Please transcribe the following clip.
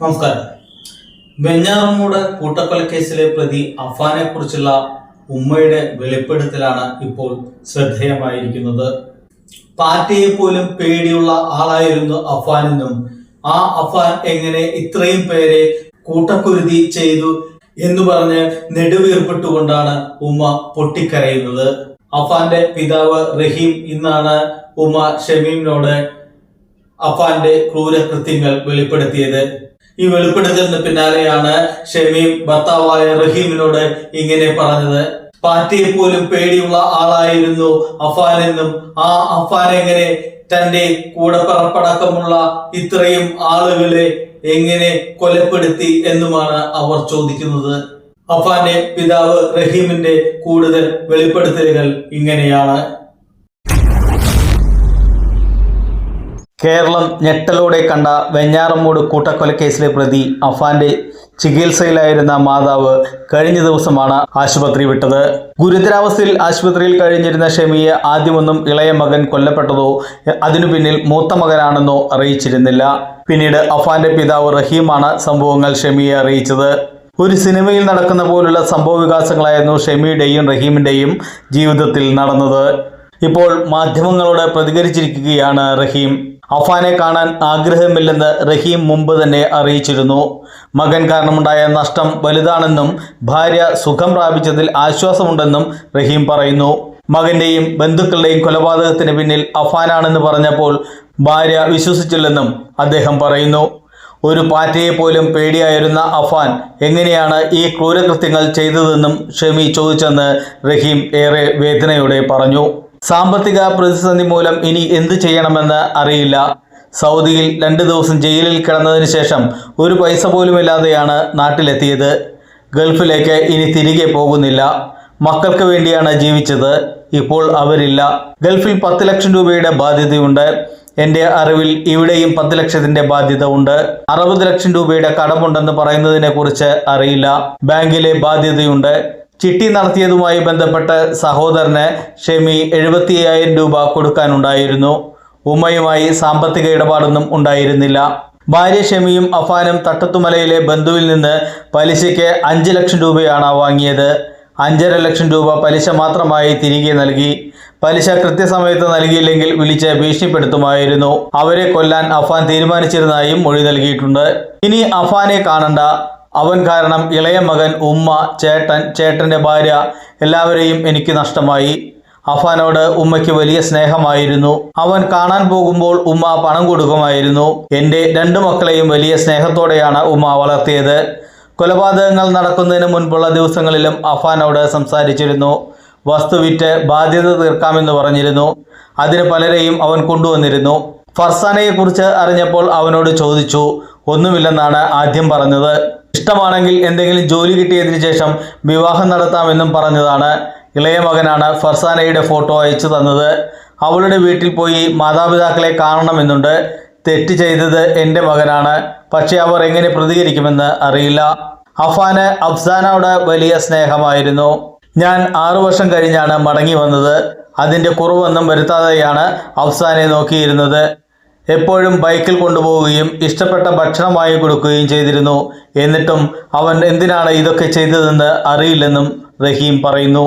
നമസ്കാരം. ബെഞ്ഞാറമ്മൂട് കൂട്ടക്കൊലക്കേസിലെ പ്രതി അഫാനെ കുറിച്ചുള്ള ഉമ്മയുടെ വെളിപ്പെടുത്തലാണ് ഇപ്പോൾ ശ്രദ്ധേയമായിരിക്കുന്നത്. പാർട്ടിയെ പോലും പേടിയുള്ള ആളായിരുന്നു അഫാനെന്നും ആ അഫാൻ എങ്ങനെ ഇത്രയും പേരെ കൂട്ടക്കുരുതി ചെയ്തു എന്ന് പറഞ്ഞ് നെടുവീർപ്പിട്ടുകൊണ്ടാണ് ഉമ്മ പൊട്ടിക്കരയുന്നത്. അഫാന്റെ പിതാവ് റഹീം ഇന്നാണ് ഉമ്മ ഷമീമിനോട് അഫാന്റെ ക്രൂരകൃത്യങ്ങൾ വെളിപ്പെടുത്തിയത്. ഈ വെളിപ്പെടുത്തലിന് പിന്നാലെയാണ് ഷമീം ഭർത്താവായ റഹീമിനോട് ഇങ്ങനെ പറഞ്ഞത്. പാറ്റിയെ പോലും പേടിയുള്ള ആളായിരുന്നു അഫാൻ എന്നും ആ അഫാൻ എങ്ങനെ തന്റെ കൂടപ്പറപ്പടക്കമുള്ള ഇത്രയും ആളുകളെ എങ്ങനെ കൊലപ്പെടുത്തി എന്നുമാണ് അവർ ചോദിക്കുന്നത്. അഫാന്റെ പിതാവ് റഹീമിന്റെ കൂടുതൽ വെളിപ്പെടുത്തലുകൾ ഇങ്ങനെയാണ്. കേരളം ഞെട്ടലോടെ കണ്ട വെഞ്ഞാറമ്മൂട് കൂട്ടക്കൊലക്കേസിലെ പ്രതി അഫാന്റെ ചികിത്സയിലായിരുന്ന മാതാവ് കഴിഞ്ഞ ദിവസമാണ് ആശുപത്രി വിട്ടത്. ഗുരുതരാവസ്ഥയിൽ ആശുപത്രിയിൽ കഴിഞ്ഞിരുന്ന ഷമിയെ ആദ്യമൊന്നും ഇളയ മകൻ കൊല്ലപ്പെട്ടതോ അതിനു പിന്നിൽ മൂത്ത മകനാണെന്നോ അറിയിച്ചിരുന്നില്ല. പിന്നീട് അഫാന്റെ പിതാവ് റഹീമാണ് സംഭവങ്ങൾ ഷമിയെ അറിയിച്ചത്. ഒരു സിനിമയിൽ നടക്കുന്ന പോലുള്ള സംഭവ വികാസങ്ങളായിരുന്നു ഷമിയുടെയും റഹീമിന്റെയും ജീവിതത്തിൽ നടന്നത്. ഇപ്പോൾ മാധ്യമങ്ങളോട് പ്രതികരിച്ചിരിക്കുകയാണ് റഹീം. അഫാനെ കാണാൻ ആഗ്രഹമില്ലെന്ന് റഹീം മുമ്പ് തന്നെ അറിയിച്ചിരുന്നു. മകൻ കാരണമുണ്ടായ നഷ്ടം വലുതാണെന്നും ഭാര്യ സുഖം പ്രാപിച്ചതിൽ ആശ്വാസമുണ്ടെന്നും റഹീം പറയുന്നു. മകന്റെയും ബന്ധുക്കളുടെയും കൊലപാതകത്തിന് പിന്നിൽ അഫാനാണെന്ന് പറഞ്ഞപ്പോൾ ഭാര്യ വിശ്വസിച്ചില്ലെന്നും അദ്ദേഹം പറയുന്നു. ഒരു പാറ്റയെ പോലും പേടിയായിരുന്ന അഫാൻ എങ്ങനെയാണ് ഈ ക്രൂരകൃത്യങ്ങൾ ചെയ്തതെന്നും ഷമി ചോദിച്ചെന്ന് റഹീം ഏറെ വേദനയോടെ പറഞ്ഞു. സാമ്പത്തിക പ്രതിസന്ധി മൂലം ഇനി എന്തു ചെയ്യണമെന്ന് അറിയില്ല. സൗദിയിൽ രണ്ട് ദിവസം ജയിലിൽ കിടന്നതിന് ശേഷം ഒരു പൈസ പോലുമില്ലാതെയാണ് നാട്ടിലെത്തിയത്. ഗൾഫിലേക്ക് ഇനി തിരികെ പോകുന്നില്ല. മക്കൾക്ക് വേണ്ടിയാണ് ജീവിച്ചത്. ഇപ്പോൾ അവരില്ല. ഗൾഫിൽ പത്ത് ലക്ഷം രൂപയുടെ ബാധ്യതയുണ്ട്. എന്റെ അറിവിൽ ഇവിടെയും പത്ത് ലക്ഷത്തിന്റെ ബാധ്യത ഉണ്ട്. അറുപത് ലക്ഷം രൂപയുടെ കടമുണ്ടെന്ന് പറയുന്നതിനെ കുറിച്ച് അറിയില്ല. ബാങ്കിലെ ബാധ്യതയുണ്ട്. ചിട്ടി നടത്തിയതുമായി ബന്ധപ്പെട്ട് സഹോദരന് ഷെമി എഴുപത്തി അയ്യായിരം രൂപ കൊടുക്കാനുണ്ടായിരുന്നു. ഉമ്മയുമായി സാമ്പത്തിക ഇടപാടൊന്നും ഉണ്ടായിരുന്നില്ല. ഭാര്യ ഷെമിയും അഫാനും തട്ടത്തുമലയിലെ ബന്ധുവിൽ നിന്ന് പലിശയ്ക്ക് അഞ്ച് ലക്ഷം രൂപയാണ് വാങ്ങിയത്. അഞ്ചര ലക്ഷം രൂപ പലിശ മാത്രമായി തിരികെ നൽകി. പലിശ കൃത്യസമയത്ത് നൽകിയില്ലെങ്കിൽ വിളിച്ച് ഭീഷണിപ്പെടുത്തുമായിരുന്നു. അവരെ കൊല്ലാൻ അഫാൻ തീരുമാനിച്ചിരുന്നതായും മൊഴി നൽകിയിട്ടുണ്ട്. ഇനി അഫാനെ കാണണ്ട. അവൻ കാരണം ഇളയ മകൻ ഉമ്മ ചേട്ടൻ ചേട്ടന്റെ ഭാര്യ എല്ലാവരെയും എനിക്ക് നഷ്ടമായി. അഫാനോട് ഉമ്മയ്ക്ക് വലിയ സ്നേഹമായിരുന്നു. അവൻ കാണാൻ പോകുമ്പോൾ ഉമ്മ പണം കൊടുക്കുമായിരുന്നു. എന്റെ രണ്ടു മക്കളെയും വലിയ സ്നേഹത്തോടെയാണ് ഉമ്മ വളർത്തിയത്. കൊലപാതകങ്ങൾ നടക്കുന്നതിന് മുൻപുള്ള ദിവസങ്ങളിലും അഫാനോട് സംസാരിച്ചിരുന്നു. വസ്തു വിറ്റ് ബാധ്യത തീർക്കാമെന്ന് പറഞ്ഞിരുന്നു. അതിന് പലരെയും അവൻ കൊണ്ടുവന്നിരുന്നു. ഫർസാനയെക്കുറിച്ച് അറിഞ്ഞപ്പോൾ അവനോട് ചോദിച്ചു ഒന്നുമില്ലെന്നാണ് ആദ്യം പറഞ്ഞത്. ഇഷ്ടമാണെങ്കിൽ എന്തെങ്കിലും ജോലി കിട്ടിയതിനു ശേഷം വിവാഹം നടത്താമെന്നും പറഞ്ഞതാണ് ഇളയ മകനാണ് ഫർസാനയുടെ ഫോട്ടോ അയച്ചു തന്നത്. അവളുടെ വീട്ടിൽ പോയി മാതാപിതാക്കളെ കാണണമെന്നുണ്ട്. തെറ്റ് ചെയ്തത് എന്റെ മകനാണ്. പക്ഷേ അവർ എങ്ങനെ പ്രതികരിക്കുമെന്ന് അറിയില്ല. അഫാന് അഫ്സാനോട് വലിയ സ്നേഹമായിരുന്നു. ഞാൻ ആറു വർഷം കഴിഞ്ഞാണ് മടങ്ങി വന്നത്. അതിന്റെ കുറവൊന്നും വരുത്താതെയാണ് അഫ്സാനെ നോക്കിയിരുന്നത്. എപ്പോഴും ബൈക്കിൽ കൊണ്ടുപോവുകയും ഇഷ്ടപ്പെട്ട ഭക്ഷണമായി കൊടുക്കുകയും ചെയ്തിരുന്നു. എന്നിട്ടും അവൻ എന്തിനാണ് ഇതൊക്കെ ചെയ്തതെന്ന് അറിയില്ലെന്നും റഹീം പറയുന്നു.